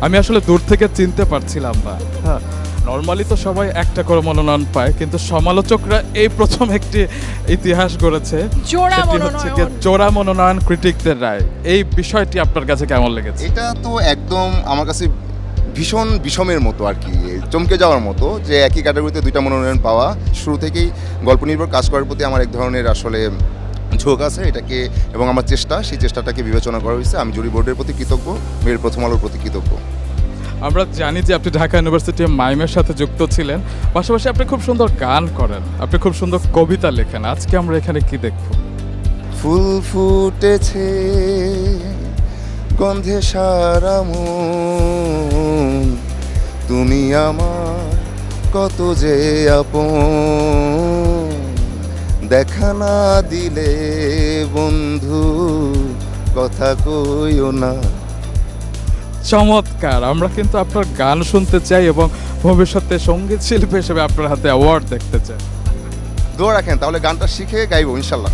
আমি আসলে দূর থেকে চিনতে পারছিলাম না হ্যাঁ নর্মালি তো সবাই একটা করে মনোনয়ন পায় কিন্তু সমালোচকরা এই প্রথম একটি ইতিহাস গড়েছে সেটি হচ্ছে। জোড়া মনোনয়ন ক্রিটিকদের রায় এই বিষয়টি আপনার কাছে কেমন লেগেছে এটা তো একদম আমার কাছে ভীষণ বিষমের মতো আর কি চমকে যাওয়ার মতো যে একই ক্যাটাগরিতে দুইটা মনোনয়ন পাওয়া শুরু থেকেই গল্প নির্ভর কাজ করার প্রতি আমার এক ধরনের আসলে ঝোঁক আছে এটাকে এবং আমার চেষ্টা সেই চেষ্টাটাকে বিবেচনা করা হয়েছে। আমি জুরি বোর্ডের প্রতি কৃতজ্ঞ মেয়ের প্রথম আলোর প্রতি কৃতজ্ঞ। আমরা জানি যে আপনি ঢাকা ইউনিভার্সিটি মাইমের সাথে যুক্ত ছিলেন। পাশাপাশি আপনি খুব সুন্দর গান করেন আপনি খুব সুন্দর কবিতা লেখেন। আজকে আমরা এখানে কি দেখব? ফুল ফুটেছে গন্ধে সারা মন। তুমি আমার কত যে আপন। দেখা না দিলে বন্ধু কথা কইও না। চমৎকার আমরা কিন্তু আপনার গান শুনতে চাই এবং ভবিষ্যতে সংগীত শিল্পী হিসেবে আপনার হাতে অ্যাওয়ার্ড দেখতে চাই। দোয়া রাখেন তাহলে গানটা শিখে গাইব ইনশাল্লাহ।